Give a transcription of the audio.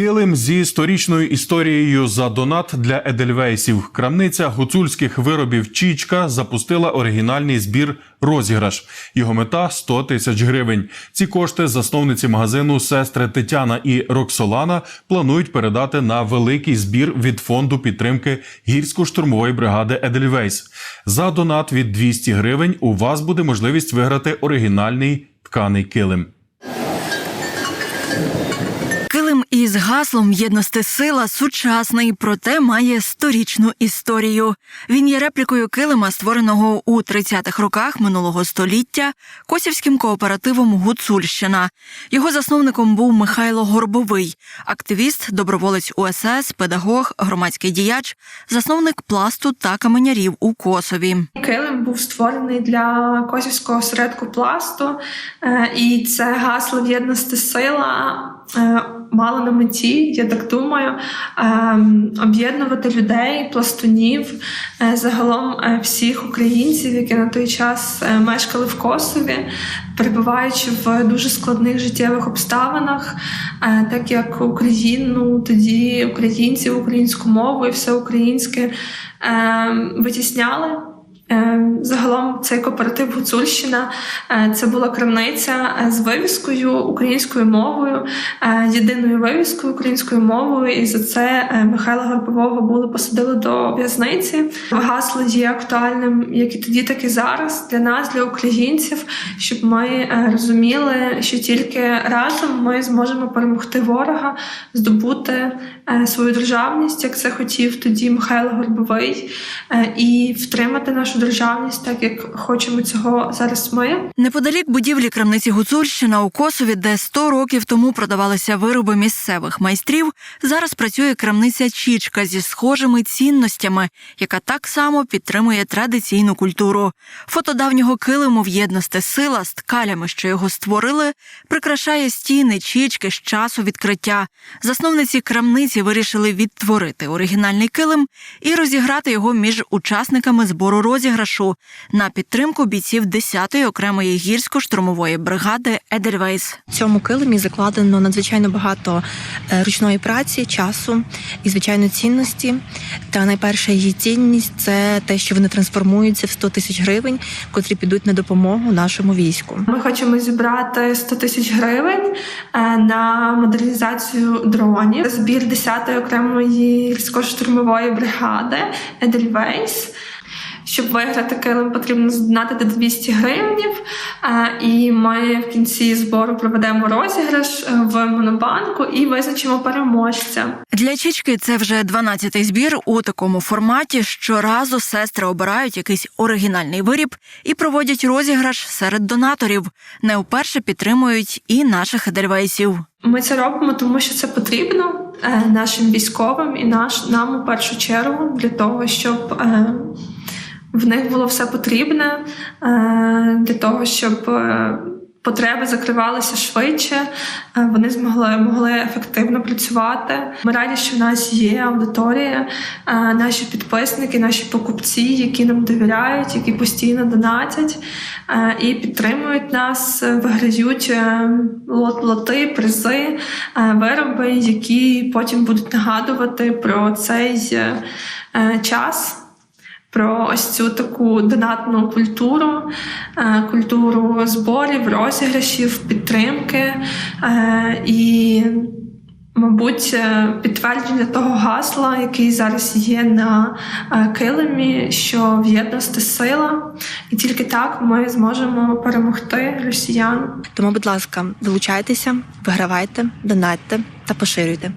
Килим зі сторічною історією за донат для едельвейсів. Крамниця гуцульських виробів Чічка запустила оригінальний збір розіграш. Його мета 100 тисяч гривень. Ці кошти засновниці магазину сестри Тетяна і Роксолана планують передати на великий збір від фонду підтримки гірсько-штурмової бригади Едельвейс. За донат від 200 гривень у вас буде можливість виграти оригінальний тканий килим. Килим із гаслом єдності сила сучасний, проте має сторічну історію. Він є реплікою килима, створеного у 30-х роках минулого століття косівським кооперативом Гуцульщина. Його засновником був Михайло Горбовий, активіст, доброволець УСС, педагог, громадський діяч, засновник пласту та каменярів у Косові. Килим був створений для косівського осередку пласту, е, і це гасло єдності сила е, мало на меті, я так думаю, е, об'єднувати людей, пластунів, е, загалом е, всіх українців, які на той час е, мешкали в Косові, перебуваючи в дуже складних життєвих обставинах, так як Україну тоді українців, українську мову і все українське е, витісняли. Е, Загалом цей кооператив Гуцульщина е, це була крамниця е, з вивіскою українською мовою, е, єдиною вивіскою українською мовою, і за це Михайла Горбового були посадили до в'язниці. Гасло є актуальним як і тоді, так і зараз для нас, для українців, щоб ми розуміли, що тільки разом ми зможемо перемогти ворога, здобути свою державність, як це хотів тоді Михайло Горбовий, і втримати нашу державність, так як хочемо цього зараз ми. Неподалік будівлі крамниці Гуцульщина у Косові, де 100 років тому продавалися вироби місцевих майстрів, зараз працює крамниця Чічка зі схожими цінностями, яка так само підтримує традиційну культуру. Фото давнього килиму в єдності сила з ткалями, що його створили, прикрашає стіни Чічки з часу відкриття. Засновниці крамниці вирішили відтворити оригінальний килим і розіграти його між учасниками збору розіграшу на підтримку бійців 10-ї окремої гірсько-штурмової бригади Едельвейс. В цьому килимі закладено надзвичайно багато е, ручної праці, часу і звичайно цінності. Та найперша її цінність це те, що вони трансформуються в 100 тисяч гривень, котрі підуть на допомогу нашому війську. Ми хочемо зібрати 100 тисяч гривень е, на модернізацію дронів. Збір 10-ї окремої гірсько-штурмової бригади Едельвейс. Щоб виграти килим, потрібно здонатити 200 гривнів. Е, І ми в кінці збору проведемо розіграш е, в монобанку і визначимо переможця. Для Чічки це вже 12-й збір у такому форматі. Щоразу сестри обирають якийсь оригінальний виріб і проводять розіграш серед донаторів. Не вперше підтримують і наших едельвейсів. Ми це робимо, тому що це потрібно е, нашим військовим і наш нам у першу чергу для того, щоб в них було все потрібне, е, для того, щоб е, потреби закривалися швидше, е, вони змогли могли ефективно працювати. Ми раді, що в нас є аудиторія, наші підписники, наші покупці, які нам довіряють, які постійно донатять і підтримують нас, виграють лот лоти, призи, вироби, які потім будуть нагадувати про цей час. Про ось цю таку донатну культуру, е, культуру зборів, розіграшів, підтримки е, і, мабуть, е, підтвердження того гасла, який зараз є на килимі, що в єдності сила, і тільки так ми зможемо перемогти росіян. Тому, будь ласка, долучайтеся, вигравайте, донатьте та поширюйте.